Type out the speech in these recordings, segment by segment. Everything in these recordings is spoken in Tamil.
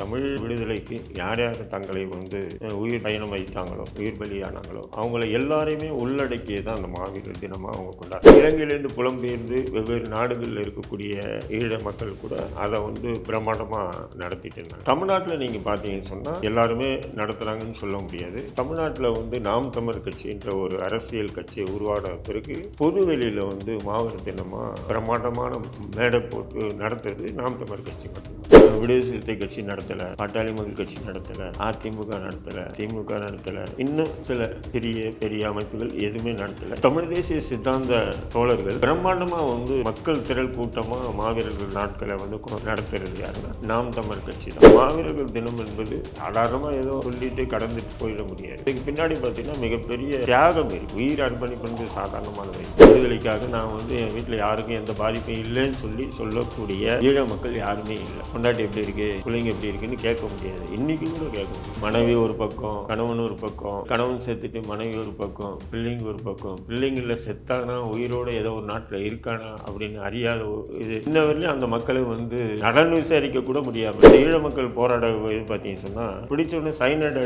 தமிழ் விடுதலைக்கு யார் யார் தங்களை வந்து உயிர் பயணம் வைத்தாங்களோ உயிர் பலியானாங்களோ அவங்கள எல்லாரையுமே உள்ளடக்கியே தான் அந்த மாவீரர் தினமாக அவங்க கொண்டாடு இலங்கையிலேருந்து புலம்பெயர்ந்து வெவ்வேறு நாடுகளில் இருக்கக்கூடிய ஈழ மக்கள் கூட அதை வந்து பிரம்மாண்டமாக நடத்திட்டு இருந்தாங்க. தமிழ்நாட்டில் நீங்கள் பார்த்தீங்கன்னு சொன்னால் எல்லாருமே நடத்துகிறாங்கன்னு சொல்ல முடியாது. தமிழ்நாட்டில் வந்து நாம் தமிழ் கட்சின்ற ஒரு அரசியல் கட்சியை உருவாட பிறகு பொதுவெளியில் வந்து மாவீரர் தினமாக பிரம்மாண்டமான மேடை போட்டு நடத்துறது நாம் தமிழ் கட்சி மட்டும்தான். விடுதலை சிறுத்தை கட்சி நடத்தலை பாட்டாளி மக்கள் கட்சி நடத்தலை அதிமுக நடத்தலை திமுக நடத்தலை. இன்னும் சில பெரிய பெரிய அமைப்புகள் எதுவுமே நடத்தலை. தமிழ் தேசிய சித்தாந்த தோழர்கள் பிரம்மாண்டமாக வந்து மக்கள் திரள் கூட்டமாக மாவீரர்கள் நாட்களை வந்து கொ- நடத்துறது யாருன்னா நாம் தமிழ் கட்சி தான். மாவீரர்கள் தினம் என்பது சாதாரணமாக ஏதோ சொல்லிட்டு கடந்துட்டு போயிட முடியாது. இதுக்கு பின்னாடி பார்த்தீங்கன்னா மிகப்பெரிய தியாகம் இருக்கு. உயிர் அர்ப்பணிப்பு சாதாரணமானது. விடுதலைக்காக நான் வந்து என் வீட்டில் யாருக்கும் எந்த பாதிப்பும் இல்லைன்னு சொல்லி சொல்லக்கூடிய ஈழ மக்கள் யாருமே இல்லை. கொண்டாட்டிய எப்படி இருக்கு? பிள்ளைங்க எப்படி இருக்குன்னு கேட்க முடியாது. இன்னைக்கு கூட கேட்க முடியும் மனைவி ஒரு பக்கம் கணவன் ஒரு பக்கம் கணவன் செத்துட்டு மனைவி ஒரு பக்கம் பிள்ளைங்க ஒரு பக்கம். பிள்ளைங்கள செத்தானா உயிரோட ஏதோ ஒரு நாட்டில் இருக்கானா அப்படின்னு அறியாத இது. இன்ன வரையிலும் அந்த மக்களை வந்து நலன் விசாரிக்க கூட முடியாம ஈழ மக்கள் போராட பார்த்தீங்கன்னு சொன்னா பிடிச்ச உடனே சைனட்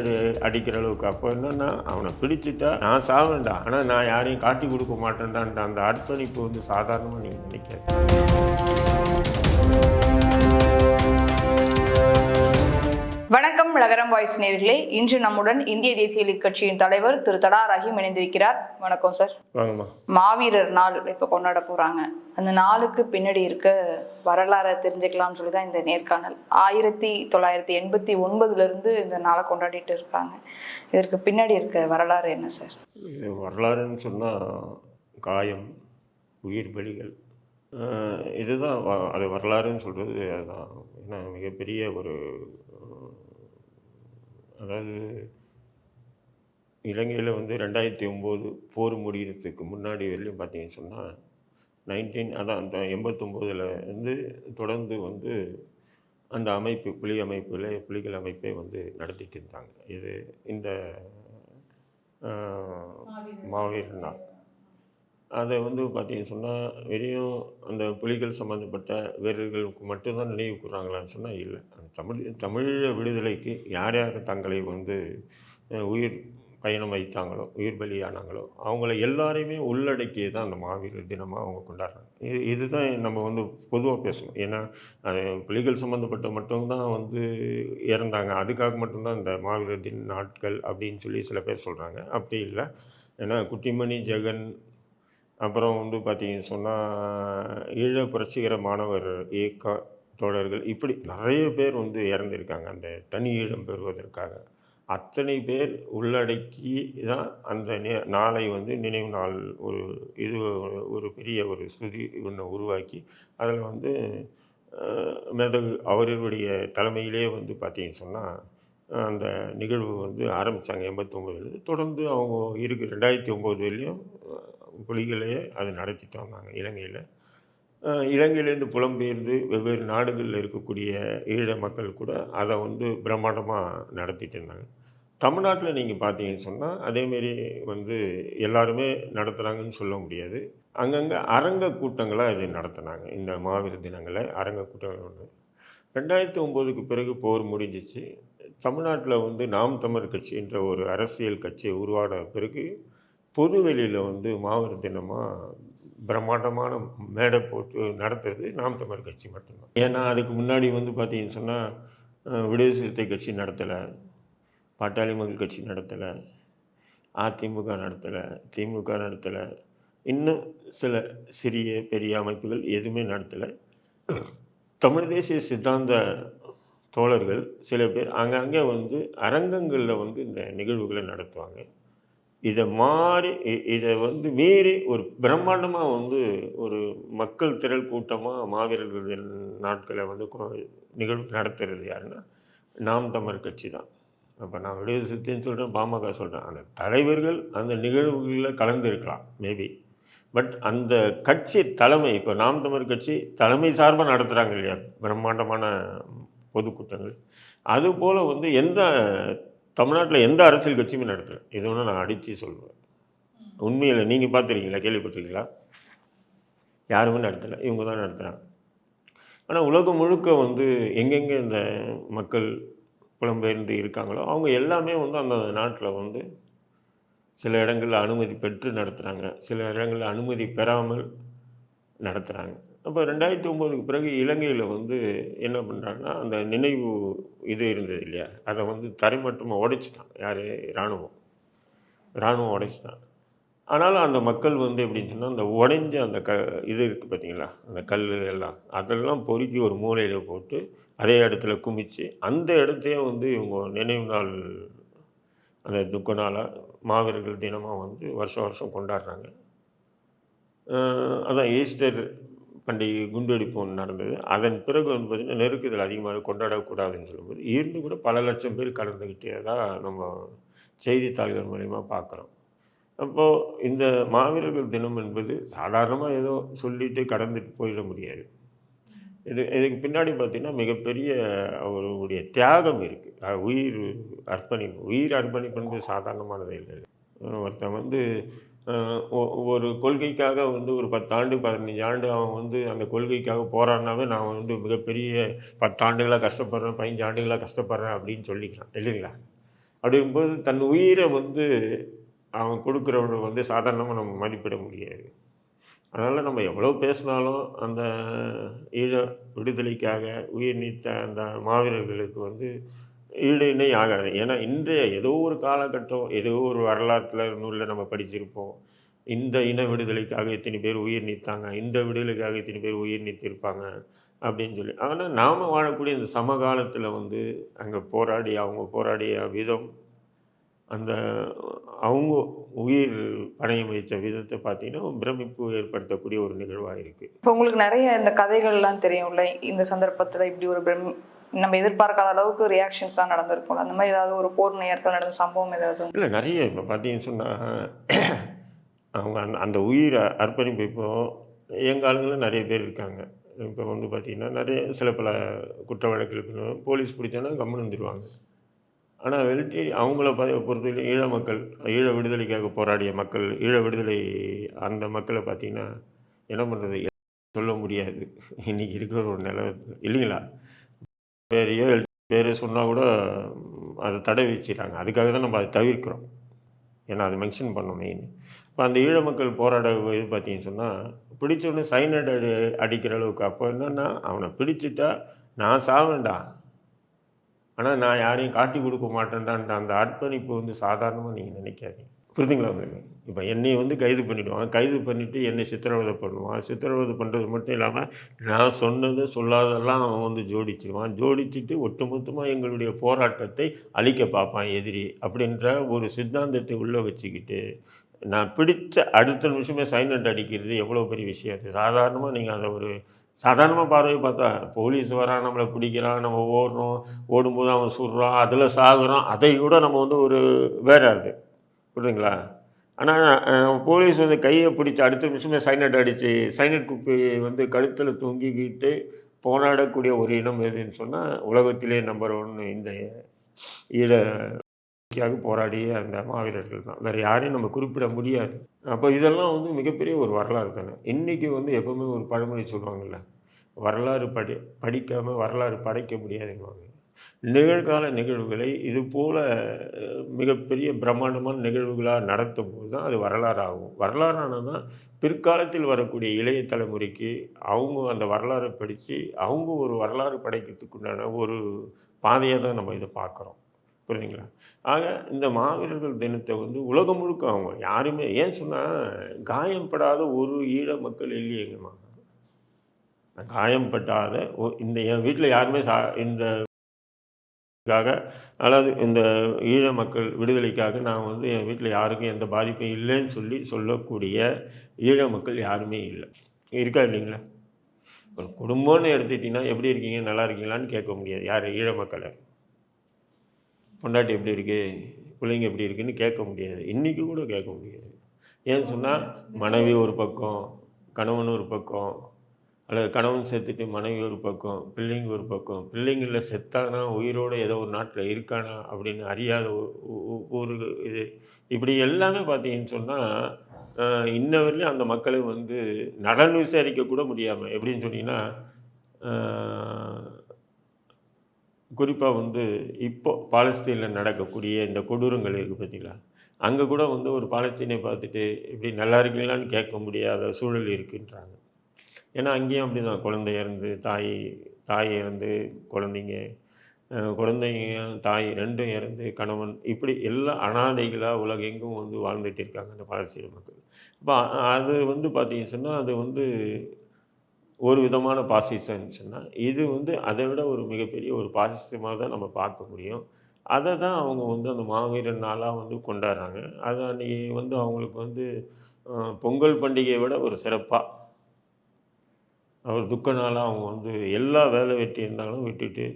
அடிக்கிற அளவுக்கு. அப்போ என்னன்னா அவனை பிடிச்சிட்டா நான் சாவேன்டா ஆனால் நான் யாரையும் காட்டி கொடுக்க மாட்டேன்டான்ற அந்த அர்ப்பணிப்பு வந்து சாதாரணமாக நீங்கள் நினைக்காது வணக்கம் நகரம் வாய்ஸ் நேர்களே. இன்று நம்முடன் இந்திய தேசிய லீக் கட்சியின் தலைவர் திரு தடா ரஹீம் இணைந்திருக்கிறார். வணக்கம் சார். மாவீரர் நாள் இப்போ கொண்டாட போறாங்க. அந்த நாளுக்கு பின்னாடி இருக்க வரலாறை தெரிஞ்சுக்கலாம்னு சொல்லி தான் இந்த நேர்காணல். ஆயிரத்தி தொள்ளாயிரத்தி எண்பத்தி ஒன்பதுல இருந்து இந்த நாளை கொண்டாடிட்டு இருக்காங்க. இதற்கு பின்னாடி இருக்க வரலாறு என்ன சார்? இது வரலாறுன்னு சொன்னால் காயம் உயிர் பலிகள் இதுதான் அது வரலாறுன்னு சொல்கிறது அதுதான். ஏன்னா மிகப்பெரிய ஒரு அதாவது இலங்கையில் வந்து ரெண்டாயிரத்தி ஒம்பது போர் முடிகிறதுக்கு முன்னாடி வரையும் பார்த்தீங்கன்னு சொன்னால் நைன்டீன் அதான் அந்த எண்பத்தொம்போதில் வந்து தொடர்ந்து வந்து அந்த அமைப்பு புலி அமைப்பில் புலிகள் அமைப்பை வந்து நடத்திட்டு இருந்தாங்க. இது இந்த மாவீரர் நாள். அதை வந்து பார்த்தீங்கன்னு சொன்னால் வெறும் அந்த புலிகள் சம்மந்தப்பட்ட வீரர்களுக்கு மட்டும்தான் நினைவு கூறாங்களான்னு சொன்னால் இல்லை. அந்த தமிழ் தமிழ் விடுதலைக்கு யார் யார் தங்களை வந்து உயிர் பயணம் வைத்தாங்களோ உயிர் பலியானாங்களோ அவங்கள எல்லாரையுமே உள்ளடக்கியே தான் அந்த மாவீரர் தினமாக அவங்க கொண்டாடுறாங்க. இது இதுதான் நம்ம வந்து பொதுவாக பேசணும். ஏன்னா புலிகள் சம்மந்தப்பட்ட மட்டும்தான் வந்து இறந்தாங்க. அதுக்காக மட்டும்தான் இந்த மாவீரர் தின நாட்கள் அப்படின்னு சொல்லி சில பேர் சொல்கிறாங்க அப்படி இல்லை. ஏன்னா குட்டிமணி ஜெகன் அப்புறம் வந்து பார்த்தீங்கன்னு சொன்னால் ஈழ புரட்சிகர மாணவர் இயக்க தோழர்கள் இப்படி நிறைய பேர் வந்து இறந்திருக்காங்க. அந்த தனி ஈழம் பெறுவதற்காக. அத்தனை பேர் உள்ளடக்கி தான் அந்த நே- நாளை வந்து நினைவு நாள் ஒரு இது ஒரு- ஒரு பெரிய ஒரு ஸ்ருதி ஒன்று உருவாக்கி அதில் வந்து மெதகு அவர்களுடைய தலைமையிலே வந்து பார்த்தீங்கன்னு சொன்னால் அந்த நிகழ்வு வந்து ஆரம்பித்தாங்க எண்பத்தொம்போதுலேருந்து தொடர்ந்து அவங்க இருக்கு ரெண்டாயிரத்தி ஒம்பது வரையும் புலிகளையே அது நடத்திட்டு வந்தாங்க இலங்கையில். இலங்கையிலேருந்து புலம்பெயர்ந்து வெவ்வேறு நாடுகளில் இருக்கக்கூடிய ஈழ மக்கள் கூட அதை வந்து பிரம்மாண்டமாக நடத்திட்டு இருந்தாங்க. தமிழ்நாட்டில் நீங்கள் பார்த்தீங்கன்னு சொன்னால் அதேமாரி வந்து எல்லாருமே நடத்துகிறாங்கன்னு சொல்ல முடியாது. அங்கங்கே அரங்க கூட்டங்களாக இது நடத்தினாங்க. இந்த மாவீர தினங்களை அரங்க கூட்டங்கள் ஒன்று ரெண்டாயிரத்தி ஒம்போதுக்கு பிறகு போர் முடிஞ்சிச்சு. தமிழ்நாட்டில் வந்து நாம் தமிழ் கட்சின்ற ஒரு அரசியல் கட்சி உருவான பிறகு பொதுவெளியில் வந்து மாவீரர் தினமாக பிரம்மாண்டமான மேடை போட்டு நடத்துறது நாம் தமிழ் கட்சி மட்டும்தான். ஏன்னா அதுக்கு முன்னாடி வந்து பார்த்தீங்கன்னு சொன்னால் விடுதலை சிறுத்தை கட்சி நடத்தலை பாட்டாளி மக்கள் கட்சி நடத்தலை அதிமுக நடத்தலை திமுக நடத்தலை இன்னும் சில சிறிய பெரிய அமைப்புகள் எதுவுமே நடத்தலை. தமிழ் தேசிய சித்தாந்த தோழர்கள் சில பேர் அங்கங்கே வந்து அரங்கங்களில் வந்து இந்த நிகழ்வுகளை நடத்துவாங்க. இதை மாறி இதை வந்து மீறி ஒரு பிரம்மாண்டமாக வந்து ஒரு மக்கள் திரள் கூட்டமாக மாவீரர்கள் நாட்களை வந்து நிகழ்வு நடத்துறது யாருன்னா நாம் தமிழ் கட்சி தான். அப்போ நான் விடுதலை சுத்தின்னு சொல்கிறேன் பாமக சொல்கிறேன் அந்த தலைவர்கள் அந்த நிகழ்வுகளில் கலந்துருக்கலாம் மேபி பட் அந்த கட்சி தலைமை இப்போ நாம் தமிழ் கட்சி தலைமை சார்பாக நடத்துகிறாங்க இல்லையா பிரம்மாண்டமான பொதுக்கூட்டங்கள். அதுபோல் வந்து எந்த தமிழ்நாட்டில் எந்த அரசியல் கட்சியுமே நடத்தலை. இது ஒன்று நான் அடித்து சொல்லுவேன். உண்மையில் நீங்கள் பார்த்துருக்கீங்களா கேள்விப்பட்டிருக்கீங்களா? யாருமே நடத்தலை. இவங்க தான் நடத்துகிறாங்க ஆனால் உலகம் முழுக்க வந்து எங்கெங்கே இந்த மக்கள் புலம்பெயர்ந்து இருக்காங்களோ அவங்க எல்லாமே வந்து அந்த நாட்டில் வந்து சில இடங்களில் அனுமதி பெற்று நடத்துகிறாங்க சில இடங்களில் அனுமதி பெறாமல் நடத்துகிறாங்க அப்போ ரெண்டாயிரத்தி ஒம்போதுக்கு பிறகு இலங்கையில் வந்து என்ன பண்ணுறாங்கன்னா அந்த நினைவு இது இருந்தது இல்லையா? அதை வந்து தரைமட்டமாக உடைச்சிட்டான். யார்? இராணுவம். இராணுவம் உடைச்சிட்டான். ஆனாலும் அந்த மக்கள் வந்து எப்படின்னு சொன்னால் அந்த உடைஞ்ச அந்த க இது இருக்குது பார்த்தீங்களா அந்த கல் எல்லாம் அதெல்லாம் பொறுக்கி ஒரு மூலையில் போட்டு அதே இடத்துல குமிச்சு அந்த இடத்தையே வந்து இவங்க நினைவு நாள் அந்த துக்க நாளாக மாவீரர்கள் தினமாக வந்து வருஷம் வருஷம் கொண்டாடுறாங்க. அதான் ஈஸ்டர் பண்டிகை குண்டுவெடிப்பு ஒன்று நடந்தது. அதன் பிறகு வந்து பார்த்திங்கன்னா நெருக்குதல் அதிகமாக கொண்டாடக்கூடாதுன்னு சொல்லும்போது இருந்து கூட பல லட்சம் பேர் கலந்துக்கிட்டே தான் நம்ம செய்தித்தாள்கள் மூலயமா பார்க்குறோம் அப்போது இந்த மாவீரர்கள் தினம் என்பது சாதாரணமாக ஏதோ சொல்லிட்டு கடந்துட்டு போயிட முடியாது. இது இதுக்கு பின்னாடி பார்த்திங்கன்னா மிகப்பெரிய அவருடைய தியாகம் இருக்குது உயிர் அர்ப்பணிப்பு உயிர் அர்ப்பணிப்புன்றது சாதாரணமானது இல்லை. ஒருத்தன் வந்து ஒரு கொள்கைக்காக வந்து ஒரு பத்தாண்டு பதினஞ்சு ஆண்டு அவன் வந்து அந்த கொள்கைக்காக போராடினாவே நான் வந்து மிகப்பெரிய பத்தாண்டுகளாக கஷ்டப்படுறேன் பதினஞ்சு ஆண்டுகளாக கஷ்டப்படுறேன் அப்படின்னு சொல்லிக்கிறான். இல்லைங்களா? அப்படிங்கும்போது தன் உயிரை வந்து அவன் கொடுக்குறவனை வந்து சாதாரணமாக நம்ம மதிப்பிட முடியாது. அதனால் நம்ம எவ்வளோ பேசினாலும் அந்த ஈழ விடுதலைக்காக உயிர் நீத்த அந்த மாவீரர்களுக்கு வந்து ஈடு இணை ஆகாது. ஏன்னா இன்றைய ஏதோ ஒரு காலகட்டம் ஏதோ ஒரு வரலாற்றில் நூலில் நம்ம படிச்சிருப்போம். இந்த இன விடுதலைக்காக இத்தனை பேர் உயிர் நீத்தாங்க இந்த விடுதலைக்காக இத்தனை பேர் உயிர் நீத்திருப்பாங்க அப்படின்னு சொல்லி. ஆனால் நாம் வாழக்கூடிய இந்த சமகாலத்தில் வந்து அங்கே போராடி அவங்க போராடிய விதம் அந்த அவங்க உயிர் பணயம் வைத்த விதத்தை பார்த்தீங்கன்னா பிரமிப்பு ஏற்படுத்தக்கூடிய ஒரு நிகழ்வாக இருக்குது இப்போ உங்களுக்கு நிறைய இந்த கதைகள்லாம் தெரியும்ல இந்த சந்தர்ப்பத்தில் இப்படி ஒரு பிரம் நம்ம எதிர்பார்க்காத அளவுக்கு ரியாக்ஷன்ஸ்லாம் நடந்திருக்கும் அந்த மாதிரி ஏதாவது ஒரு போர் நேரத்தில் நடந்த சம்பவம் ஏதாவது இல்லை நிறைய இப்போ பார்த்தீங்கன்னு சொன்னால் அவங்க அந்த அந்த உயிரை அர்ப்பணிப்பு இப்போ எங்கள் ஆளுங்களும் நிறைய பேர் இருக்காங்க. இப்போ வந்து பார்த்திங்கன்னா நிறைய சில பல குற்ற வழக்கில் போலீஸ் பிடிச்சோன்னா கம்முன்னு வந்துடுவாங்க ஆனால் வெல்டி அவங்கள ப பொறுத்தவரைக்கும் ஈழ மக்கள் ஈழ விடுதலைக்காக போராடிய மக்கள் ஈழ விடுதலை அந்த மக்களை பார்த்திங்கன்னா என்ன பண்ணுறது சொல்ல முடியாது. இன்றைக்கி இருக்கிற ஒரு நிலை இல்லைங்களா? பேரையோ பேரையோ சொன்னால் கூட அதை தடை வச்சிட்டாங்க அதுக்காக தான் நம்ம அதை தவிர்க்கிறோம். ஏன்னா அதை மென்ஷன் பண்ணோம் மெயின் இப்போ அந்த ஈழ மக்கள் போராட இது பார்த்தீங்கன்னு சொன்னால் பிடிச்சோடனே சைனட் அடி அடிக்கிற அளவுக்கு அப்போ என்னென்னா அவனை பிடிச்சிட்டா நான் சாவேண்டா. ஆனால் நான் யாரையும் காட்டி கொடுக்க மாட்டேன்டான்ற அந்த அர்ப்பணிப்பு வந்து சாதாரணமாக நீங்கள் நினைக்காதீங்க. புரிதுங்களா உங்களுக்கு? இப்போ என்னையை வந்து கைது பண்ணிவிடுவான் கைது பண்ணிவிட்டு என்னை சித்திரவதை பண்ணுவான். சித்திரவதை பண்ணுறது மட்டும் இல்லாமல் நான் சொன்னது சொல்லாதெல்லாம் அவன் வந்து ஜோடிச்சிடுவான் ஜோடிச்சுட்டு ஒட்டுமொத்தமாக எங்களுடைய போராட்டத்தை அழிக்க பார்ப்பான் எதிரி அப்படின்ற ஒரு சித்தாந்தத்தை உள்ளே வச்சுக்கிட்டு நான் பிடித்த அடுத்த நிமிஷமே சைலண்ட் அடிக்கிறது எவ்வளோ பெரிய விஷயம் அது. சாதாரணமாக நீங்கள் அதை ஒரு சாதாரணமாக பார்வை பார்த்தா போலீஸ் வரான் நம்மளை பிடிக்கிறான் நம்ம ஓடுறோம் ஓடும்போது அவன் சுடுறான் அதில் சாகுறான் அதை கூட நம்ம வந்து ஒரு வேற அது. புரியுதுங்களா? ஆனால் போலீஸ் வந்து கையை பிடிச்சி அடுத்த நிமிஷமே சைனட் அடித்து சைனட் குப்பி வந்து கழுத்தில் தொங்கிக்கிட்டு போராடக்கூடிய ஒரு இனம் எதுன்னு சொன்னால் உலகத்திலே நம்பர் ஒன்று இந்த ஈழக்காக போராடிய அந்த மாவீரர்கள் தான். வேறு யாரையும் நம்ம குறிப்பிட முடியாது. அப்போ இதெல்லாம் வந்து மிகப்பெரிய ஒரு வரலாறு தானே. இன்றைக்கி வந்து எப்போவுமே ஒரு பழமொழி சொல்லுவாங்கள்ல வரலாறு படி படிக்காமல் வரலாறு படைக்க முடியாதுங்குவாங்க. நிகழ்கால நிகழ்வுகளை இது போல் மிகப்பெரிய பிரம்மாண்டமான நிகழ்வுகளாக நடத்தும் போது தான் அது வரலாறாகும். வரலாறானதான் வரலாறானது தான் பிற்காலத்தில் வரக்கூடிய இளைய தலைமுறைக்கு அவங்க அந்த வரலாறை படித்து அவங்க ஒரு வரலாறு படைக்கிறதுக்குண்டான ஒரு பாதையை தான் நம்ம இதை பார்க்குறோம். புரியுதுங்களா? ஆக இந்த மாவீரர்கள் தினத்தை வந்து உலகம் முழுக்க அவங்க யாருமே ஏன் சொன்னால் காயம்படாத ஒரு ஈழ மக்கள் இல்லையேங்கம்மா. காயம்பட்டாத இந்த என் வீட்டில் யாருமே சா இந்த க்காக. அதாவது இந்த ஈழ மக்கள் விடுதலைக்காக நான் வந்து என் வீட்டில் யாருக்கும் எந்த பாதிப்பும் இல்லைன்னு சொல்லி சொல்லக்கூடிய ஈழ மக்கள் யாருமே இல்லை. இருக்கா இல்லைங்களா? ஒரு குடும்பம்னு எடுத்துக்கிட்டிங்கன்னா எப்படி இருக்கீங்க? நல்லா இருக்கீங்களான்னு கேட்க முடியாது. யார்? ஈழ மக்களை. பொண்டாட்டி எப்படி இருக்குது பிள்ளைங்க எப்படி இருக்குன்னு கேட்க முடியாது. இன்றைக்கி கூட கேட்க முடியாது. ஏன்னு சொன்னால் மனைவி ஒரு பக்கம் கணவன் ஒரு பக்கம் அல்லது கணவன் செத்துட்டு மனைவி ஒரு பக்கம் பிள்ளைங்க ஒரு பக்கம் பிள்ளைங்களில் செத்தானா உயிரோடு ஏதோ ஒரு நாட்டில் இருக்கானா அப்படின்னு அறியாத ஒரு இது. இப்படி எல்லாமே பார்த்தீங்கன்னு சொன்னால் இன்ன வரையிலும் அந்த மக்களை வந்து நலன் விசாரிக்க கூட முடியாமல் எப்படின்னு சொன்னீங்கன்னா குறிப்பாக வந்து இப்போ பாலஸ்தீனில் நடக்கக்கூடிய இந்த கொடூரங்கள் இருக்குது பார்த்தீங்களா? அங்கே கூட வந்து ஒரு பாலஸ்தீனை பார்த்துட்டு இப்படி நல்லா இருக்கீங்களான்னு கேட்க முடியாத சூழல் இருக்குன்றாங்க. ஏன்னா அங்கேயும் அப்படி தான் குழந்தை இறந்து தாய் தாய் இறந்து குழந்தைங்க குழந்தைங்க தாய் ரெண்டும் இறந்து கணவன் இப்படி எல்லா அனாதைகளாக உலகெங்கும் வந்து வாழ்ந்துட்டு இருக்காங்க அந்த பாலஸ்தீன மக்கள். இப்போ அது வந்து பார்த்திங்க சொன்னால் அது வந்து ஒரு விதமான பாசிசம்னு சொன்னால் இது வந்து அதை விட ஒரு மிகப்பெரிய ஒரு பாசிசமாக தான் நம்ம பார்க்க முடியும். அதை தான் அவங்க வந்து அந்த மாவீரன் நாளாக வந்து கொண்டாடுறாங்க. அது அன்றைக்கி வந்து அவங்களுக்கு வந்து பொங்கல் பண்டிகையை விட ஒரு சிறப்பாக அவர் துக்க நாளாக அவங்க வந்து எல்லா வேலை வெட்டி இருந்தாலும் விட்டுட்டு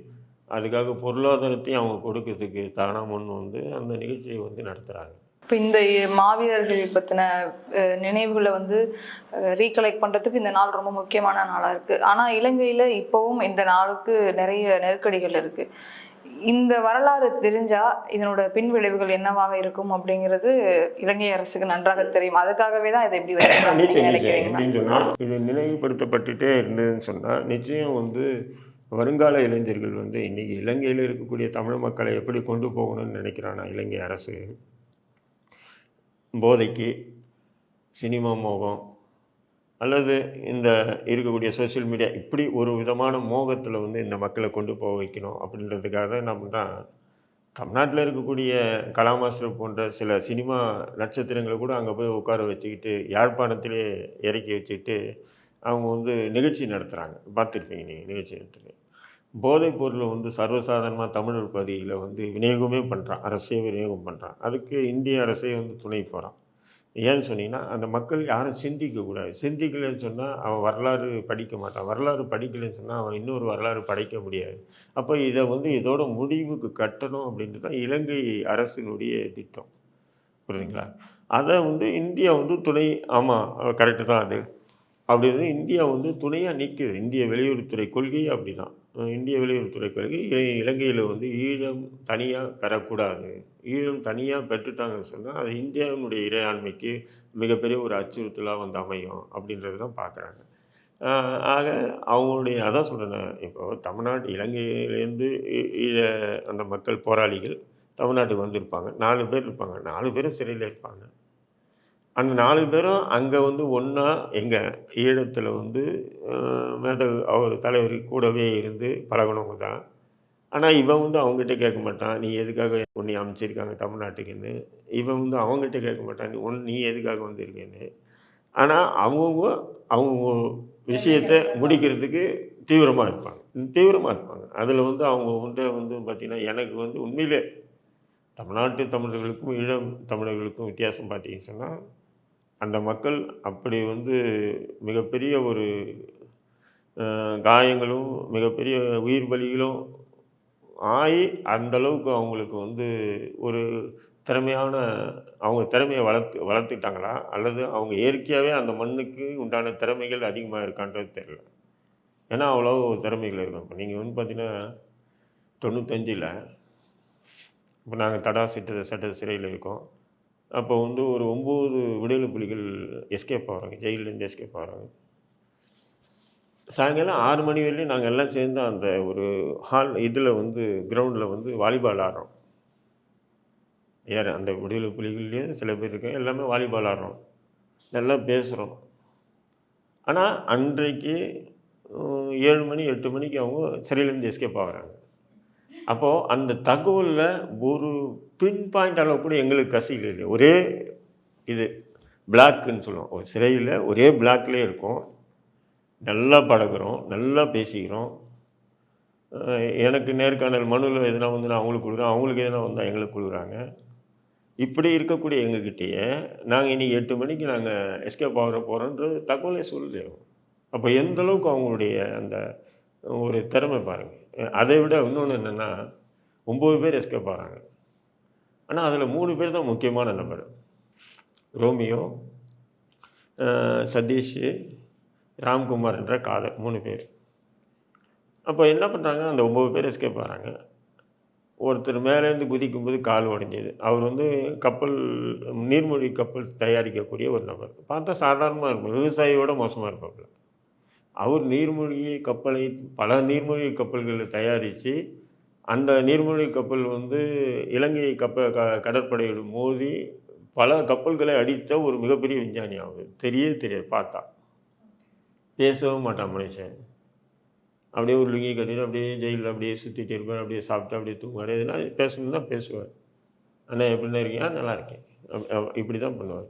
அதுக்காக பொருளாதாரத்தையும் அவங்க கொடுக்கறதுக்கு தானாக முன் வந்து அந்த நிகழ்ச்சியை வந்து நடத்துகிறாங்க இப்போ இந்த மாவீரர்கள் பற்றின நினைவுகளை வந்து ரீகலெக்ட் பண்ணுறதுக்கு இந்த நாள் ரொம்ப முக்கியமான நாளாக இருக்குது ஆனால் இலங்கையில் இப்போவும் இந்த நாளுக்கு நிறைய நெருக்கடிகள் இருக்குது இந்த வரலாறு தெரிஞ்சா இதனோட பின் விளைவுகள் என்னவாக இருக்கும் அப்படிங்கிறது இலங்கை அரசுக்கு நன்றாக தெரியும். அதுக்காகவே தான் இதை நினைக்கிறீங்க எப்படின்னு சொன்னால் இது நினைவுபடுத்தப்பட்டுட்டே இருந்ததுன்னு சொன்னால் நிச்சயம் வந்து வருங்கால இளைஞர்கள் வந்து இன்றைக்கி இலங்கையில் இருக்கக்கூடிய தமிழ் மக்களை எப்படி கொண்டு போகணும்னு நினைக்கிறானா இலங்கை அரசு? போதைக்கு சினிமா மோகம் அல்லது இந்த இருக்கக்கூடிய சோஷியல் மீடியா இப்படி ஒரு விதமான மோகத்தில் வந்து இந்த மக்களை கொண்டு போக வைக்கணும் அப்படின்றதுக்காக தான் நம்ம தான் தமிழ்நாட்டில் இருக்கக்கூடிய கலாமாஸ்டர் போன்ற சில சினிமா நட்சத்திரங்களை கூட அங்கே போய் உட்கார வச்சுக்கிட்டு யாழ்ப்பாணத்திலே இறக்கி வச்சுக்கிட்டு அவங்க வந்து நிகழ்ச்சி நடத்துகிறாங்க பார்த்துருப்பீங்க நீங்கள் நிகழ்ச்சி நடத்துகிறேன் போதைப் பொருளை வந்து சர்வசாதாரணமாக தமிழர் பகுதியில் வந்து விநியோகமே பண்ணுறான் அரசே விநியோகம் பண்ணுறான் அதுக்கு இந்திய அரசே வந்து துணை போகிறான் ஏன்னு சொன்னீங்கன்னா அந்த மக்கள் யாரும் சிந்திக்கக்கூடாது சிந்திக்கலைன்னு சொன்னால் அவன் வரலாறு படிக்க மாட்டான். வரலாறு படிக்கலைன்னு சொன்னால் அவன் இன்னொரு வரலாறு படைக்க முடியாது. அப்போ இதை வந்து இதோட முடிவுக்கு கட்டணும் அப்படின்ட்டு தான் இலங்கை அரசினுடைய திட்டம். புரியுதுங்களா அதை வந்து இந்தியா வந்து துணை ஆமாம் கரெக்டு தான் அது. அப்படின்னு இந்தியா வந்து துணையாக நிற்குது இந்திய வெளியுறவுத்துறை கொள்கையே அப்படி தான் இந்திய வெளியுறவுத்துறை கொள்கை இலங்கையில் வந்து ஈழம் தனியாக பெறக்கூடாது. ஈழம் தனியாக பெற்றுட்டாங்கன்னு சொன்னால் அது இந்தியாவினுடைய இறையாண்மைக்கு மிகப்பெரிய ஒரு அச்சுறுத்தலாக வந்து அமையும் அப்படின்றது தான் பார்க்குறாங்க ஆக அவங்களுடைய அதான் சொல்கிறேன் இப்போது தமிழ்நாட்டு இலங்கையிலேருந்து ஈழ அந்த மக்கள் போராளிகள் தமிழ்நாட்டுக்கு வந்திருப்பாங்க. நாலு பேர் இருப்பாங்க. நாலு பேரும் சிறையில் இருப்பாங்க. அந்த நாலு பேரும் அங்கே வந்து ஒன்றா எங்கள் ஈழத்தில் வந்து மேதகு அவர் தலைவர் கூடவே இருந்து பழகுனவங்க தான். ஆனால் இவன் வந்து அவங்ககிட்ட கேட்க மாட்டான். நீ எதுக்காக உன்னை அமைச்சிருக்காங்க தமிழ்நாட்டுக்குன்னு? இவன் வந்து அவங்ககிட்ட கேட்க மாட்டான். நீ உன் நீ எதுக்காக வந்திருக்கேன்னு? ஆனால் அவங்கவுங்க அவங்க விஷயத்தை முடிக்கிறதுக்கு தீவிரமாக இருப்பாங்க. தீவிரமாக இருப்பாங்க. அதில் வந்து அவங்க வந்து வந்து பார்த்திங்கன்னா எனக்கு வந்து உண்மையிலே தமிழ்நாட்டு தமிழர்களுக்கும் ஈழம் தமிழர்களுக்கும் வித்தியாசம் பார்த்தீங்கன்னு சொன்னால் அந்த மக்கள் அப்படி வந்து மிகப்பெரிய ஒரு காயங்களும் மிகப்பெரிய உயிர் பலிகளும் ஆகி அந்தளவுக்கு அவங்களுக்கு வந்து ஒரு திறமையான அவங்க திறமையை வளர்த்து வளர்த்துக்கிட்டாங்களா? அல்லது அவங்க இயற்கையாகவே அந்த மண்ணுக்கு உண்டான திறமைகள் அதிகமாக இருக்கான்றது தெரியல. ஏன்னா அவ்வளோ திறமைகள் இருக்கும். இப்போ நீங்கள் வந்து பார்த்தீங்கன்னா தொண்ணூத்தஞ்சில் இப்போ நாங்கள் தடா சிட்டு சட்ட சிறையில் இருக்கோம். அப்போ வந்து ஒரு ஒம்பது விடுதலை புலிகள் எஸ்கேப் ஆகிறாங்க ஜெயிலேருந்து எஸ்கேப் ஆகிறாங்க சாயங்காலம் ஆறு மணி வரையிலும் நாங்கள் எல்லாம் சேர்ந்து அந்த ஒரு ஹால் இதில் வந்து கிரவுண்டில் வந்து வாலிபால் ஆடுறோம். யார்? அந்த விடுதலை புலிகள்லேயே சில பேர் இருக்காங்க எல்லாமே வாலிபால் ஆடுறோம். நல்லா பேசுகிறோம் ஆனால் அன்றைக்கு ஏழு மணி எட்டு மணிக்கு அவங்க சிறையிலேருந்து எஸ்கேப் ஆகிறாங்க. அப்போது அந்த தகவலில் ஒரு பின் பாயிண்ட் அளவு கூட எங்களுக்கு கசியில் இல்லை ஒரே இது பிளாக்குன்னு சொல்லுவோம். ஒரு சிறையில் ஒரே பிளாக்லேயே இருக்கும். நல்லா பழகிறோம். நல்லா பேசிக்கிறோம். எனக்கு நேர்காணல் மனுவில் எதுனா வந்து நான் அவங்களுக்கு கொடுக்குறேன். அவங்களுக்கு எதுனா வந்தால் எங்களுக்கு கொடுக்குறாங்க. இப்படி இருக்கக்கூடிய எங்ககிட்டயே நாங்கள் இன்றைக்கி எட்டு மணிக்கு நாங்கள் எஸ்கேப் ஆகிற போகிறோன்ற தகவலை சொல்லுது. அப்போ எந்த அளவுக்கு அவங்களுடைய அந்த ஒரு திறமை பாருங்கள் அதை விட இன்னொன்று என்னென்னா ஒம்பது பேர் எஸ்கேப் ஆகிறாங்க ஆனால் அதில் மூணு பேர் தான் முக்கியமான நபர். ரோமியோ சதீஷ் ராம்குமார் என்ற காதல் மூணு பேர். அப்போ என்ன பண்ணுறாங்க அந்த ஒம்பது பேர் எஸ்கேப் ஆகிறாங்க ஒருத்தர் மேலேருந்து குதிக்கும்போது கால் உடைஞ்சது அவர் வந்து கப்பல் நீர்மூழ்கி கப்பல் தயாரிக்கக்கூடிய ஒரு நபர். பார்த்தா சாதாரணமாக இருக்கும். விவசாயியோட மோசமாக இருப்பாப்புல. அவர் நீர்மூழ்கி கப்பலை பல நீர்மூழ்கி கப்பல்களை தயாரித்து அந்த நீர்மூழ்கி கப்பல் வந்து இலங்கை கப்ப க கடற்படையோடு மோதி பல கப்பல்களை அடித்த ஒரு மிகப்பெரிய விஞ்ஞானி அவர். தெரியவே தெரியாது பார்த்தா. பேசவும் மாட்டான் மனுஷன். அப்படியே ஒரு லுங்கி கட்டிட்டு அப்படியே ஜெயிலில் அப்படியே சுற்றிட்டு இருப்பார் அப்படியே சாப்பிட்டு அப்படியே தூங்குவார். எதுனா பேசணும்னா பேசுவார். அண்ணா எப்படின்னா இருக்கீங்க? நல்லா இருக்கேன். இப்படி தான் பண்ணுவார்.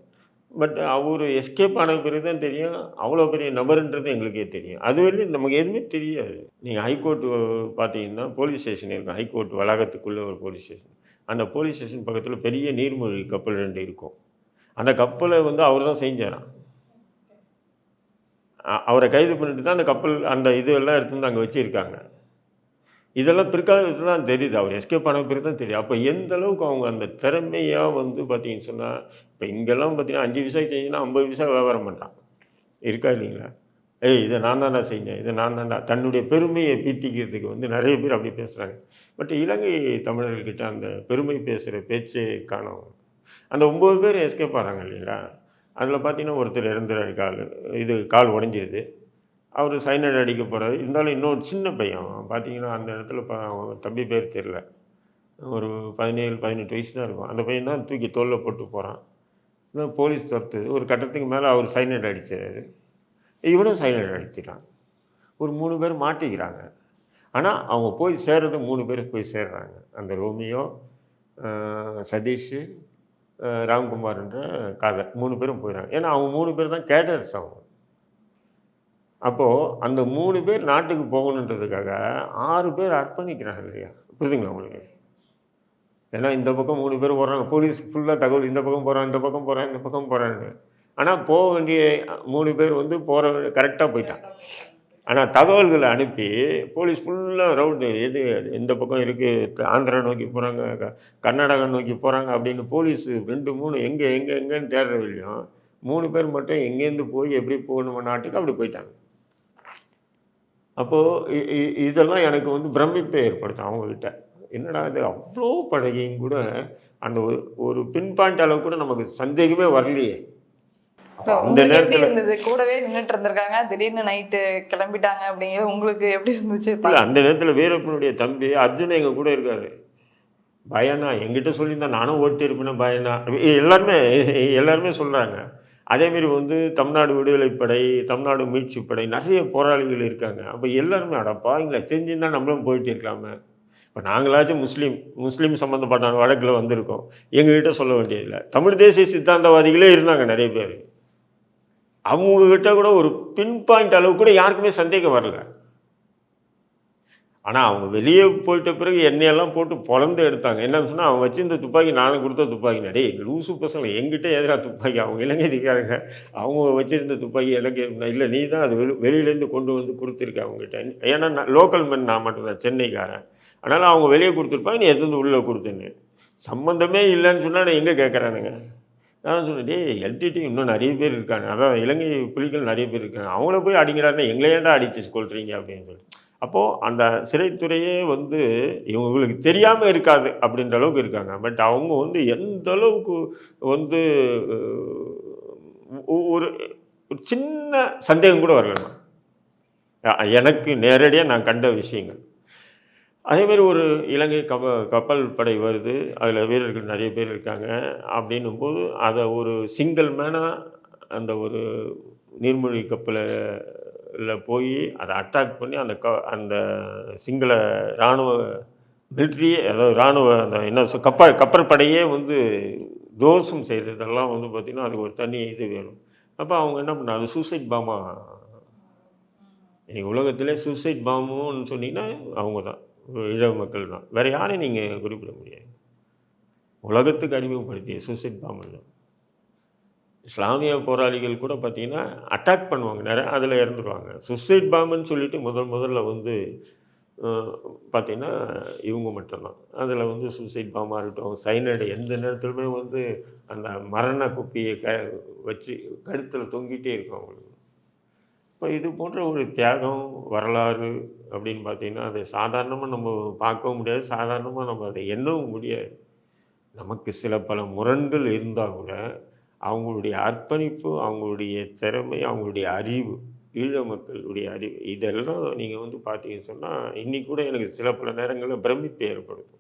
பட் அவர் எஸ்கேப் ஆன பிறகு தான் தெரியும். அவ்வளோ பெரிய நபருன்றது எங்களுக்கே தெரியும். அது வரையும் நமக்கு எதுவுமே தெரியாது. நீங்கள் ஹைகோர்ட் பார்த்தீங்கன்னா போலீஸ் ஸ்டேஷன் இருக்கும் ஹைகோர்ட் வளாகத்துக்குள்ளே ஒரு போலீஸ் ஸ்டேஷன் அந்த போலீஸ் ஸ்டேஷன் பக்கத்தில் பெரிய நீர்மூழ்கி கப்பல் ரெண்டு இருக்கும். அந்த கப்பலை வந்து அவர் தான் செஞ்சாராம் அவரை கைது பண்ணிட்டு தான் அந்த கப்பல் அந்த இதெல்லாம் எடுத்துகிட்டு அங்கே வச்சுருக்காங்க. இதெல்லாம் பிற்காலத்தில் தான் தெரியுது. அவர் எஸ்கேப் ஆன பிறகு தான் தெரியும் அப்போ எந்த அளவுக்கு அவங்க அந்த திறமையாக வந்து பார்த்தீங்கன்னு சொன்னால் இப்போ இங்கெல்லாம் பார்த்தீங்கன்னா அஞ்சு விசா செஞ்சுன்னா ஐம்பது விசா வியாபாரம் பண்ணுறான் இருக்கா இல்லைங்களா? ஏய் இதை நான் தான்டா செஞ்சேன். இதை நான் தான்டா. தன்னுடைய பெருமையை பீட்டிக்கிறதுக்கு வந்து நிறைய பேர் அப்படி பேசுகிறாங்க பட் இலங்கை தமிழர்கள்கிட்ட அந்த பெருமை பேசுகிற பேச்சே காணும். அந்த ஒம்பது பேர் எஸ்கேப் ஆகிறாங்க இல்லைங்களா? அதில் பார்த்தீங்கன்னா ஒருத்தர் இறந்துறாரு. கால் இது கால் உடஞ்சிருது. அவர் சைனட் அடிக்க போகிறாரு இருந்தாலும் இன்னொரு சின்ன பையன் அவன் பார்த்தீங்கன்னா அந்த இடத்துல ப அவன் தம்பி பேர் தெரில ஒரு பதினேழு பதினெட்டு வயசு தான் இருக்கும். அந்த பையன் தான் தூக்கி தோளில் போட்டு போகிறான் போலீஸ் துரத்துது ஒரு கட்டத்துக்கு மேலே அவர் சைனட் அடிச்சிடாரு இவனும் சைனட் அடிச்சிட்டான். ஒரு மூணு பேர் மாட்டிக்கிறாங்க. ஆனால் அவங்க போய் சேர்றது மூணு பேர் போய் சேர்றாங்க. அந்த ரோமியோ சதீஷ் ராம்குமார்ன்ற கதை மூணு பேரும் போயிடுறாங்க ஏன்னா அவங்க மூணு பேர் தான் கேட்டர்ஸ் அவங்க. அப்போது அந்த மூணு பேர் நாட்டுக்கு போகணுன்றதுக்காக ஆறு பேர் அர்ப்பணிக்கிறாங்க இல்லையா? புரியுதுங்களா உங்களுக்கு? ஏன்னா இந்த பக்கம் மூணு பேர் போகிறாங்க போலீஸ் ஃபுல்லாக தகவல் இந்த பக்கம் போகிறான் இந்த பக்கம் போகிறான் இந்த பக்கம் போகிறான்னு ஆனால் போக வேண்டிய மூணு பேர் வந்து போகிற கரெக்டாக போயிட்டான் ஆனால் தகவல்களை அனுப்பி போலீஸ் ஃபுல்லாக ரவுண்டு எது எந்த பக்கம் இருக்குது ஆந்திரா நோக்கி போகிறாங்க கர்நாடகா நோக்கி போகிறாங்க அப்படின்னு போலீஸ் ரெண்டு மூணு எங்கே எங்கே எங்கேன்னு தேடுற வழியும் மூணு பேர் மட்டும் எங்கேருந்து போய் எப்படி போகணுமோ நாட்டுக்கு அப்படி போயிட்டாங்க. அப்போது இதெல்லாம் எனக்கு வந்து பிரமிப்பை ஏற்படுத்தும் அவங்கக்கிட்ட என்னடா இது அவ்வளோ பழகியும் கூட அந்த ஒரு ஒரு பின் பாயிண்ட் அளவு கூட நமக்கு சந்தேகமே வரலையே. அந்த நேரத்தில் இருந்தது? கூடவே நின்னுட்டு இருந்திருக்காங்க. திடீர்னு நைட்டு கிளம்பிட்டாங்க அப்படிங்கிறது உங்களுக்கு எப்படி இருந்துச்சு? இல்லை அந்த நேரத்தில் வீரப்பனுடைய தம்பி அர்ஜுன் எங்கள் கூட இருக்காரு. பயனா என்கிட்ட சொல்லியிருந்தா நானும் ஓட்டி இருப்பேனே பயனா. எல்லாருமே எல்லாருமே சொல்கிறாங்க அதேமாரி வந்து தமிழ்நாடு விடுதலைப்படை தமிழ்நாடு மீட்சிப் படை நிறைய போராளிகள் இருக்காங்க. அப்போ எல்லாருமே அடப்பாங்களே தெரிஞ்சுருந்தால் நம்மளும் போயிட்டு இருக்கலாமே. இப்போ நாங்களாச்சும் முஸ்லீம் முஸ்லீம் சம்மந்தப்பட்ட வழக்கில் வந்திருக்கோம். எங்ககிட்ட சொல்ல வேண்டியதில்லை. தமிழ் தேசிய சித்தாந்தவாதிகளே இருந்தாங்க நிறைய பேர். அவங்கக்கிட்ட கூட ஒரு பின் பாயிண்ட் அளவு கூட யாருக்குமே சந்தேகம் வரல. ஆனால் அவங்க வெளியே போயிட்ட பிறகு எண்ணெயெல்லாம் போட்டு பொழந்து எடுத்தாங்க. என்னன்னு சொன்னால் அவன் வச்சிருந்த துப்பாக்கி நானும் கொடுத்த துப்பாக்கி. நடே லூசு பசங்களை எங்கிட்ட எதிராக துப்பாக்கி? அவங்க இலங்கைக்காரங்க அவங்க வச்சுருந்த துப்பாக்கி எனக்கு இல்லை நீ தான் அது வெளி வெளியிலேருந்து கொண்டு வந்து கொடுத்துருக்க அவங்ககிட்ட. ஏன்னா நான் லோக்கல் மென் நான் மட்டும்தான் சென்னைக்காரன். அதனால் அவங்க வெளியே கொடுத்துருப்பாங்க நீ எடுத்து வந்து உள்ளே கொடுத்துன்னு. சம்மந்தமே இல்லைன்னு சொன்னால் நான் எங்கே கேட்குறானுங்க நான் சொன்னேன் டே எல்டிடி இன்னும் நிறைய பேர் இருக்காங்க. அதான் இலங்கை புலிகள் நிறைய பேர் இருக்காங்க. அவங்கள போய் அடிக்கிறாருன்னா எங்களை ஏன்டா அடிச்சு கொள்றீங்க அப்படின்னு சொல்லிட்டு. அப்போது அந்த சிறைத்துறையே வந்து இவங்களுக்கு தெரியாமல் இருக்காது அப்படின்ற அளவுக்கு இருக்காங்க. பட் அவங்க வந்து எந்த அளவுக்கு வந்து ஒரு ஒரு சின்ன சந்தேகம் கூட வரலண்ணா எனக்கு நேரடியாக நான் கண்ட விஷயங்கள். அதேமாரி ஒரு இலங்கை கப கப்பல் படை வருது. அதில் வீரர்கள் நிறைய பேர் இருக்காங்க. அப்படின்னும் போது அதை ஒரு சிங்கிள் மேனாக அந்த ஒரு நீர்மூழ்கி இதில் போய் அதை அட்டாக் பண்ணி அந்த க அந்த சிங்கள இராணுவ மிலிட்ரி அதாவது இராணுவ அந்த என்ன சொல் கப்பல் கப்பல் படையே வந்து தோஷம் செய்கிறதெல்லாம் வந்து பார்த்திங்கன்னா அதுக்கு ஒரு தனி இது வேணும். அப்போ அவங்க என்ன பண்ணாங்க? சூசைட் பாமா இன்றைக்கி உலகத்திலே சூசைட் பாம்புன்னு சொன்னீங்கன்னா அவங்க தான் ஈழவ மக்கள் தான். வேறு யாரையும் நீங்கள் குறிப்பிட முடியாது. உலகத்துக்கு அறிமுகப்படுத்திய சூசைட் பாம்பு இஸ்லாமிய போராளிகள் கூட பார்த்திங்கன்னா அட்டாக் பண்ணுவாங்க. நிறைய அதில் இறந்துருவாங்க. சுசைட் பாம்புன்னு சொல்லிட்டு முதல் முதல்ல வந்து பார்த்திங்கன்னா இவங்க மட்டும்தான். அதில் வந்து சூசைட் பாம்பாக இருக்கட்டும் சைனடு எந்த நேரத்துலையுமே வந்து அந்த மரண குப்பியை க வச்சு கழுத்தில் தொங்கிட்டே இருக்கும் அவங்களுக்கு. இப்போ இது போன்ற ஒரு தியாகம் வரலாறு அப்படின்னு பார்த்தீங்கன்னா அதை சாதாரணமாக நம்ம பார்க்கவும் முடியாது. சாதாரணமாக நம்ம அதை எண்ணவும் முடியாது. நமக்கு சில பல முரண்கள் இருந்தால் கூட அவங்களுடைய அர்ப்பணிப்பு அவங்களுடைய திறமை அவங்களுடைய அறிவு ஈழ மக்களுடைய அறிவு இதெல்லாம் நீங்கள் வந்து பார்த்தீங்கன்னு சொன்னால் இன்னைக்கு கூட எனக்கு சில பல நேரங்களில் பிரமிப்பு ஏற்படுது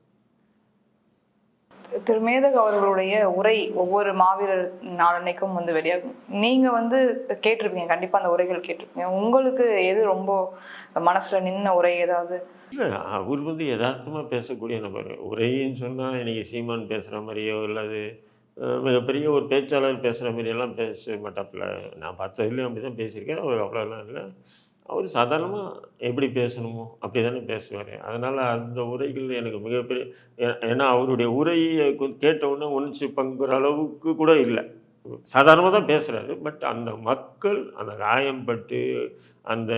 திரு மேதக அவர்களுடைய உரை ஒவ்வொரு மாவீரர் நாளன்னைக்கும் வந்து வெளியாகும். நீங்க வந்து கேட்டிருப்பீங்க கண்டிப்பா அந்த உரைகள் கேட்டிருப்பீங்க. உங்களுக்கு எது ரொம்ப மனசுல நின்ன உரை ஏதாவது? இல்லை அவர் வந்து யதார்த்தமாக பேசக்கூடிய நபர். உரைன்னு சொன்னால் இன்னைக்கு சீமான் பேசுகிற மாதிரியோ இல்லாது மிகப்பெரிய ஒரு பேச்சாளர் பேசுகிற மாதிரியெல்லாம் பேச மாட்டாப்புல. நான் பார்த்ததுலேயும் அப்படி தான் பேசியிருக்கேன். அவர் அவ்வளோலாம் இல்லை. அவர் சாதாரணமாக எப்படி பேசணுமோ அப்படி தானே பேசுவார். அதனால் அந்த உரைகள் எனக்கு மிகப்பெரிய ஏ- ஏன்னா அவருடைய உரையை கொ- கேட்ட உணர்ச்சி பங்குற அளவுக்கு கூட இல்லை. சாதாரணமாக தான் பேசுகிறாரு பட் அந்த மக்கள் அந்த காயம்பட்டு அந்த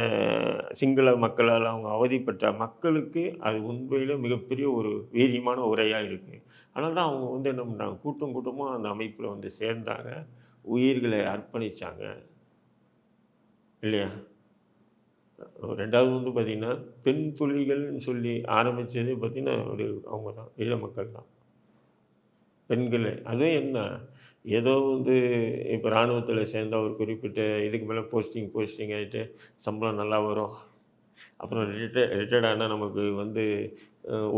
சிங்கள மக்களால் அவங்க அவதிப்பட்ட மக்களுக்கு அது உண்மையில் மிகப்பெரிய ஒரு வீரியமான உரையாக இருக்குது ஆனால் தான் அவங்க வந்து என்ன பண்ணுறாங்க கூட்டம் கூட்டமாக அந்த அமைப்பில் வந்து சேர்ந்தாங்க. உயிர்களை அர்ப்பணித்தாங்க இல்லையா? ரெண்டாவது வந்து பார்த்திங்கன்னா பெண் புலிகள்னு சொல்லி ஆரம்பித்தது பார்த்திங்கன்னா ஒரு அவங்க தான் ஈழ மக்கள் தான் பெண்களை. அதுவும் என்ன? ஏதோ வந்து இப்போ இராணுவத்தில் சேர்ந்தால் ஒரு குறிப்பிட்ட இதுக்கு மேலே போஸ்டிங் போஸ்டிங் ஆகிட்டு சம்பளம் நல்லா வரும். அப்புறம் ரிட்டை ரிட்டையர்ட் ஆனால் நமக்கு வந்து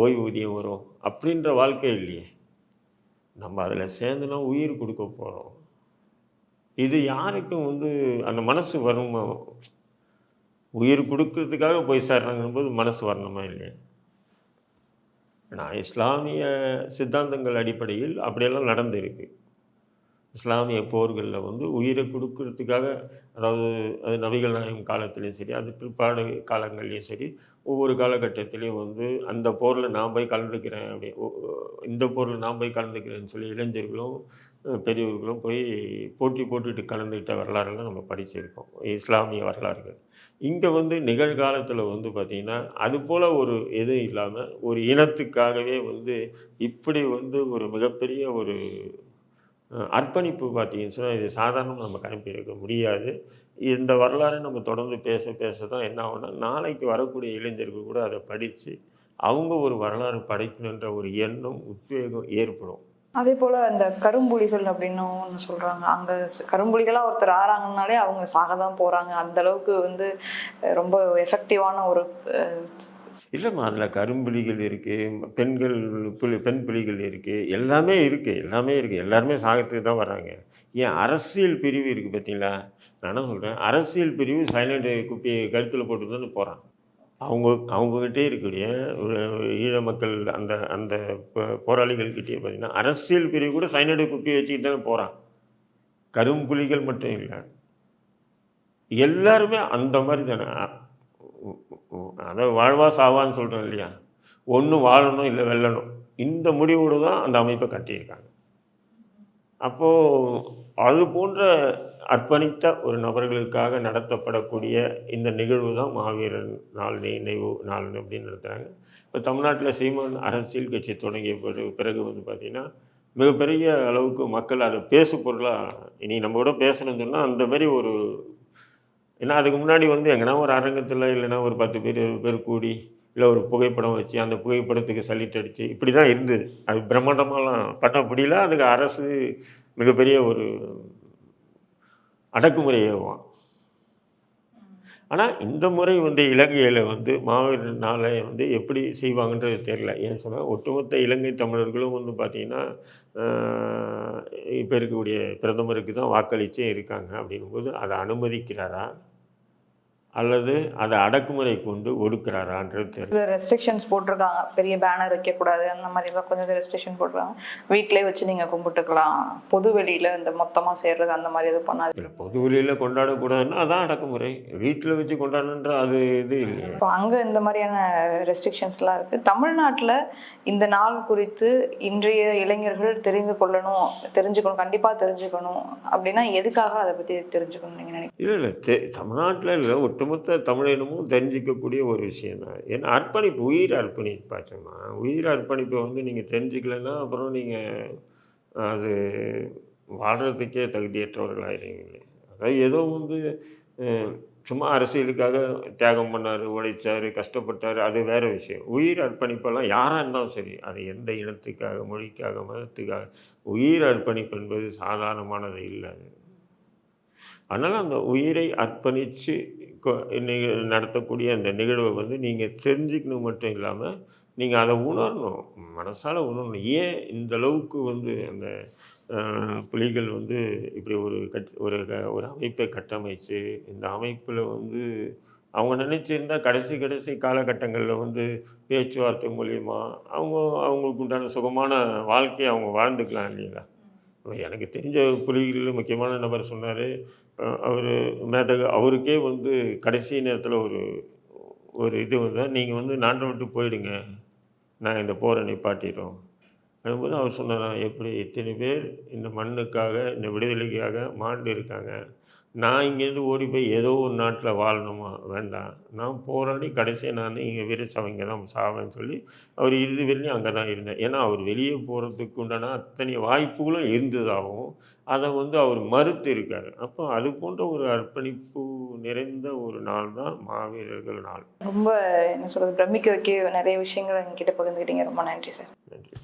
ஓய்வூதியம் வரும். அப்படின்ற வாழ்க்கை இல்லையே. நம்ம அதில் சேர்ந்துனா உயிர் கொடுக்க போகிறோம் இது யாருக்கும் வந்து அந்த மனசு வருமா? உயிர் கொடுக்கறதுக்காக போய் சேர்றாங்கன்னும் போது மனசு வரணுமா இல்லையா? நான் இஸ்லாமிய சித்தாந்தங்கள் அடிப்படையில் அப்படியெல்லாம் நடந்திருக்கு. இஸ்லாமிய போர்களில் வந்து உயிரை கொடுக்கறதுக்காக அதாவது அது நபிகள் நாயகம் காலத்துலேயும் சரி அது பிற்பாடு காலங்கள்லேயும் சரி ஒவ்வொரு காலகட்டத்திலையும் வந்து அந்த போரில் நான் போய் கலந்துக்கிறேன் அப்படி இந்த போரில் நான் போய் கலந்துக்கிறேன்னு சொல்லி இளைஞர்களும் பெரியவர்களும் போய் போட்டி போட்டுட்டு கலந்துக்கிட்ட வரலாறுலாம் நம்ம படிச்சிருக்கோம் இஸ்லாமிய வரலாறுகள். இங்கே வந்து நிகழ்காலத்தில் வந்து பார்த்திங்கன்னா அது போல் ஒரு எதுவும் இல்லாமல் ஒரு இனத்துக்காகவே வந்து இப்படி வந்து ஒரு மிகப்பெரிய ஒரு அர்ப்பணிப்பு பார்த்தீங்கன்னு சொன்னால் இது சாதாரணமாக நம்ம கணக்கிட முடியாது. இந்த வரலாறை நம்ம தொடர்ந்து பேச பேச தான் என்ன ஆகும்னா நாளைக்கு வரக்கூடிய இளைஞர்கள் கூட அதை படித்து அவங்க ஒரு வரலாறு படைக்கணுன்ற ஒரு எண்ணம் உத்வேகம் ஏற்படும். அதே போல் இந்த கரும்புலிகள் அப்படின்னு ஒன்று சொல்கிறாங்க அங்கே கரும்புலிகளாக ஒருத்தர் ஆறாங்கனாலே அவங்க சாக தான் போகிறாங்க அந்த அளவுக்கு வந்து ரொம்ப எஃபெக்டிவான ஒரு இல்லைம்மா அதில் கரும்புலிகள் இருக்குது பெண்கள் புலி பெண் புலிகள் இருக்குது எல்லாமே இருக்குது எல்லாமே இருக்குது எல்லாருமே சாகத்துக்கு தான் வராங்க ஏன் அரசியல் பிரிவு இருக்குது பார்த்தீங்களா நான் என்ன சொல்கிறேன் அரசியல் பிரிவு சைலண்ட் குப்பியை கழுத்தில் போட்டு தான் போகிறான் அவங்க அவங்கக்கிட்டே இருக்கக்கூடிய ஒரு ஈழ மக்கள் அந்த அந்த போ- போராளிகள்கிட்டயே பார்த்தீங்கன்னா அரசியல் பிரிவு கூட சைனடு குப்பி வச்சுக்கிட்டு தானே போகிறான் கரும்புலிகள் மட்டும் இல்லை. எல்லாருமே அந்த மாதிரி தானே. அதாவது வாழ்வா சாவான்னு சொல்கிறோம் இல்லையா? ஒன்று வாழணும் இல்லை வெல்லணும். இந்த முடிவோடு தான் அந்த அமைப்பை கட்டியிருக்காங்க. அப்போது அது போன்ற அர்ப்பணித்த ஒரு நபர்களுக்காக நடத்தப்படக்கூடிய இந்த நிகழ்வு தான் மாவீரன் நாள் நினைவு நாள் அப்படின்னு நடத்துகிறாங்க இப்போ தமிழ்நாட்டில் சீமான் அரசியல் கட்சி தொடங்கிய பிறகு பிறகு வந்து பார்த்திங்கன்னா மிகப்பெரிய அளவுக்கு மக்கள் அதை பேசு பொருளாக இனி நம்ம கூட பேசணும்னு சொன்னால் அந்த மாதிரி ஒரு ஏன்னா அதுக்கு முன்னாடி வந்து எங்கன்னா ஒரு அரங்கத்தில் இல்லைன்னா ஒரு பத்து பேர் பேர் கூடி இல்லை ஒரு புகைப்படம் வச்சு அந்த புகைப்படத்துக்கு சல்யூட் அடித்து இப்படி தான் இருந்தது. அது பிரம்மாண்டமாலாம் பண்ண முடியல. அதுக்கு அரசு மிகப்பெரிய ஒரு அடக்குமுறையாகும் ஆனால் இந்த முறை வந்து இலங்கையில் வந்து மாவீரர் நாளை வந்து எப்படி செய்வாங்கன்றது தெரில ஏன் சொன்னால் ஒட்டுமொத்த இலங்கை தமிழர்களும் வந்து பார்த்திங்கன்னா இப்போ இருக்கக்கூடிய பிரதமருக்கு தான் வாக்களிச்சே இருக்காங்க அப்படிங்கும்போது அதை அனுமதிக்கிறாரா? அல்லது அதை அடக்குமுறை கொண்டு ஒடுக்குறாரான்றது தெரியல சில ரெஸ்ட்ரிக்ஷன்ஸ் போட்டிருக்காங்க. பெரிய பேனர் வைக்கக்கூடாது. அந்த மாதிரி எல்லாம் கொஞ்சம் ரெஸ்ட்ரிக்ஷன் போட்டிருக்காங்க. வீட்டிலே வச்சு நீங்க கும்பிட்டுக்கலாம். பொது வெளியில இந்த மொத்தமா சேர்றது அந்த மாதிரி எதுவும் பண்ணாது இல்லை பொது வெளியில் கொண்டாடக்கூடாதுன்னா அதான் அடக்குமுறை. வீட்டில் வச்சு கொண்டாடணுன்ற அது இது இல்லையே. இப்போ அங்க இந்த மாதிரியான ரெஸ்ட்ரிக்ஷன்ஸ்லாம் இருக்கு. தமிழ்நாட்டுல இந்த நாள் குறித்து இன்றைய இளைஞர்கள் தெரிந்து கொள்ளணும் தெரிஞ்சுக்கணும் கண்டிப்பா தெரிஞ்சுக்கணும் அப்படின்னா எதுக்காக அதை பத்தி தெரிஞ்சுக்கணும் நீங்க நினைக்கிறீங்க? இல்லை இல்லை. தமிழ்நாட்டில் இல்லை ஒட்டுமொத்த தமிழினமும் தெரிஞ்சிக்கக்கூடிய ஒரு விஷயம் தான் ஏன்னா அர்ப்பணிப்பு உயிர் அர்ப்பணிப்பாச்சம்மா உயிர் அர்ப்பணிப்பை வந்து நீங்கள் தெரிஞ்சிக்கலன்னா அப்புறம் நீங்கள் அது வாழ்கிறதுக்கே தகுதியற்றவர்களாகிறீங்களே அதாவது ஏதோ வந்து சும்மா அரசியலுக்காக தியாகம் பண்ணார் உழைச்சார் கஷ்டப்பட்டார் அது வேறு விஷயம். உயிர் அர்ப்பணிப்பெல்லாம் யாராக இருந்தாலும் சரி அது எந்த இனத்துக்காக மொழிக்காக மதத்துக்காக உயிர் அர்ப்பணிப்பு என்பது சாதாரணமானது இல்லை அது. அதனால் அந்த உயிரை அர்ப்பணித்து நடத்தக்கூடிய அந்த நிகழ்வை வந்து நீங்கள் தெரிஞ்சுக்கணும் மட்டும் இல்லாமல் நீங்கள் அதை உணரணும். மனசால் உணரணும். ஏன் இந்த அளவுக்கு வந்து அந்த புலிகள் வந்து இப்படி ஒரு கட் ஒரு க- ஒரு அமைப்பை கட்டமைச்சு இந்த அமைப்பில் வந்து அவங்க நினச்சிருந்தா கடைசி கடைசி காலகட்டங்களில் வந்து பேச்சுவார்த்தை மூலிமா அவங்க அவங்களுக்கு உண்டான சுகமான வாழ்க்கையை அவங்க வாழ்ந்துக்கலாம் இல்லைங்களா? எனக்கு தெரிஞ்ச புலிகளில் முக்கியமான நபர் சொன்னார். அவர் மேதக அவருக்கே வந்து கடைசி நேரத்தில் ஒரு ஒரு இது வந்து நீங்கள் வந்து நாட்டை விட்டு போயிடுங்க. நான் இந்த போரை நிப்பாட்டிடுறோம் அதுபோது அவர் சொன்னாராம் எப்படி இத்தனை பேர் இந்த மண்ணுக்காக இந்த விடுதலைக்காக மாண்டு இருக்காங்க. நான் இங்கேருந்து ஓடி போய் ஏதோ ஒரு நாட்டில் வாழணுமா? வேண்டாம். நான் போராடி கடைசியாக நான் இங்கே விரிச்சவன் இங்கே தான் சாவேன்னு சொல்லி அவர் இறுதி வரையிலும் அங்கே தான் இருந்தேன். ஏன்னா அவர் வெளியே போகிறதுக்கு உண்டான அத்தனை வாய்ப்புகளும் இருந்ததாகவும் அதை வந்து அவர் மறுத்து இருக்கார் அப்போ அது போன்ற ஒரு அர்ப்பணிப்பு நிறைந்த ஒரு நாள் தான் மாவீரர்கள் நாள். ரொம்ப என்ன சொல்றது பிரமிக்க வைக்க நிறைய விஷயங்கள் எங்ககிட்ட பகிர்ந்துக்கிட்டீங்க. ரொம்ப நன்றி சார். நன்றி.